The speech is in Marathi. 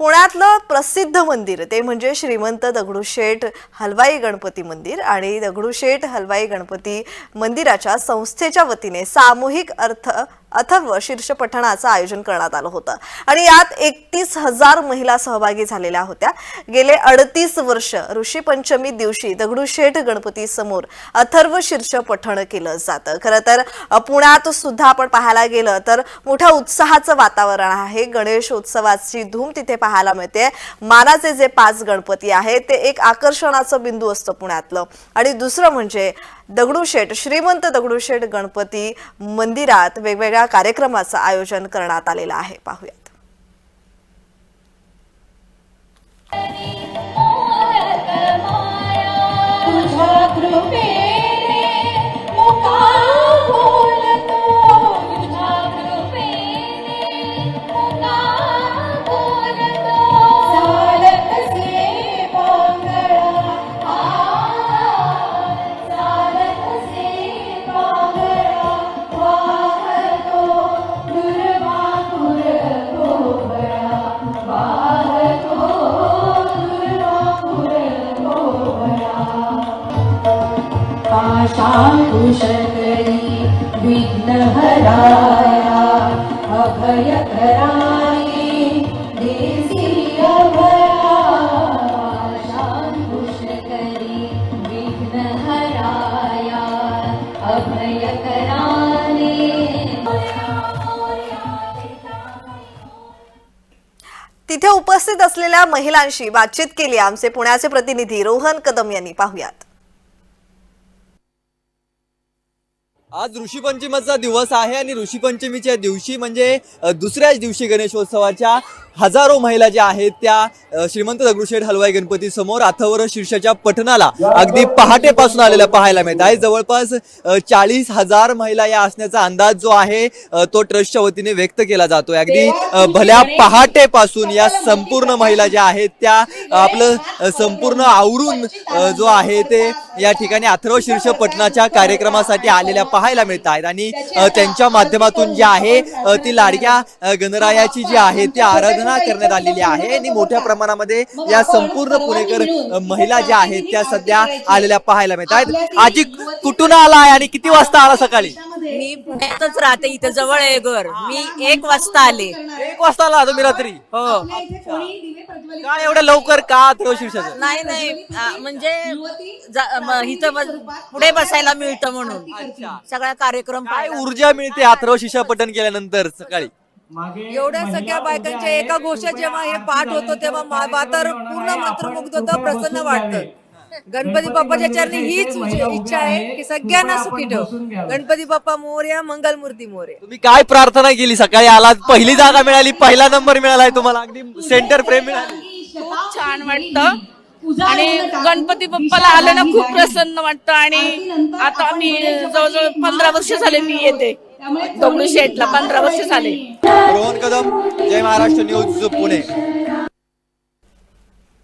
पुण्यातलं प्रसिद्ध मंदिर ते म्हणजे श्रीमंत दगडूशेठ हलवाई गणपती मंदिर आणि दगडूशेठ हलवाई गणपती मंदिराच्या संस्थेच्या वतीने सामूहिक अर्थ अथर्व शीर्ष पठणाचं आयोजन करण्यात आलं होतं. आणि यात एकतीस हजार महिला सहभागी झालेल्या होत्या. गेले अडतीस वर्ष ऋषी पंचमी दिवशी दगडूशेठ गणपती समोर अथर्व शीर्ष पठण केलं जातं. खरं तर पुण्यात सुद्धा आपण पाहायला गेलं तर मोठ्या उत्साहाचं वातावरण आहे. गणेश उत्सवाची धूम तिथे पाहायला मिळते. मानाचे जे पाच गणपती आहेत ते एक आकर्षणाचं बिंदू असतं पुण्यातलं. आणि दुसरं म्हणजे दगडूशेठ श्रीमंत दगडूशेठ गणपती मंदिरात वेगवेगळ्या कार्यक्रमाचं आयोजन करण्यात आलेलं आहे. पाहूया. पाशाकुशकरी विघ्नहराया अभयकराये देसी अभया पाशाकुशकरी विघ्नहराया अभयकराणि तिथे उपस्थित असलेल्या महिलांशी बातचीत केली आमचे पुण्याचे प्रतिनिधी रोहन कदम यांनी. पाहुयात. आज ऋषीपंचमीचा दिवस आहे आणि ऋषीपंचमीच्या दिवशी म्हणजे दुसऱ्याच दिवशी गणेशोत्सवाच्या हजारो महिला ज्या आहेत त्या श्रीमंत दगडूशेठ हलवाई गणपती समोर अथवर शीर्षाच्या पठणाला अगदी पहाटेपासून आलेल्या पाहायला मिळत आहे. जवळपास चाळीस हजार महिला या असण्याचा अंदाज जो आहे तो ट्रस्टच्या वतीने व्यक्त केला जातोय. अगदी भल्या पहाटेपासून या संपूर्ण महिला ज्या आहेत त्या आपलं संपूर्ण आवरून जो आहे ते या ठिकाणी अथर्व शीर्ष पटनाच्या कार्यक्रमासाठी आलेल्या पाहायला मिळत आहेत आणि त्यांच्या माध्यमातून जी आहे ती लाडक्या गणरायाची जी आहे ती आराधना करण्यात आलेली आहे. आणि मोठ्या प्रमाणामध्ये या संपूर्ण पुणेकर महिला ज्या आहेत त्या सध्या आलेल्या पाहायला मिळत आहेत आजी कुठून आला आहे आणि किती वाजता आला सकाळी? मी पुण्यातच राहते इथं जवळ आहे घर. मी एक वाजता आले. एक वाजता आला तुम्ही रात्री? हो. काय एवढं लवकर का अथर्व नाही? नाही म्हणजे जा- म- इथं बस- पुढे बसायला मिळतं म्हणून. सगळा कार्यक्रम काय. ऊर्जा मिळते अथर्व शीर्षा पठण केल्यानंतर सकाळी? एवढ्या सगळ्या बायकांच्या एका गोष्ट जेव्हा हे पाठ होतो तेव्हा मा- वातावरण पूर्ण मंत्रमुग्ध होतं प्रसन्न वाटतं. गणपती बाप्पाच्या चरणी हीच इच्छा आहे की सगळ्यांना सुखी ठेव. गणपती बाप्पा मोर्या मंगलमूर्ती मोर्या तुम्ही काय प्रार्थना केली? सकाळी आलात पहिली जागा मिळाली पहिला नंबर मिळालाय तुम्हाला. अगदी सेंटर फ्रेम मिळाली. खूप छान वाटतं. आणि गणपती बाप्पाला आलं ना खूप प्रसन्न वाटतं आणि आता मी जवळजवळ पंधरा वर्ष झाले मी येते. दगडूशेठला पंधरा वर्ष झाले. रोहन कदम जय महाराष्ट्र न्यूज पुणे.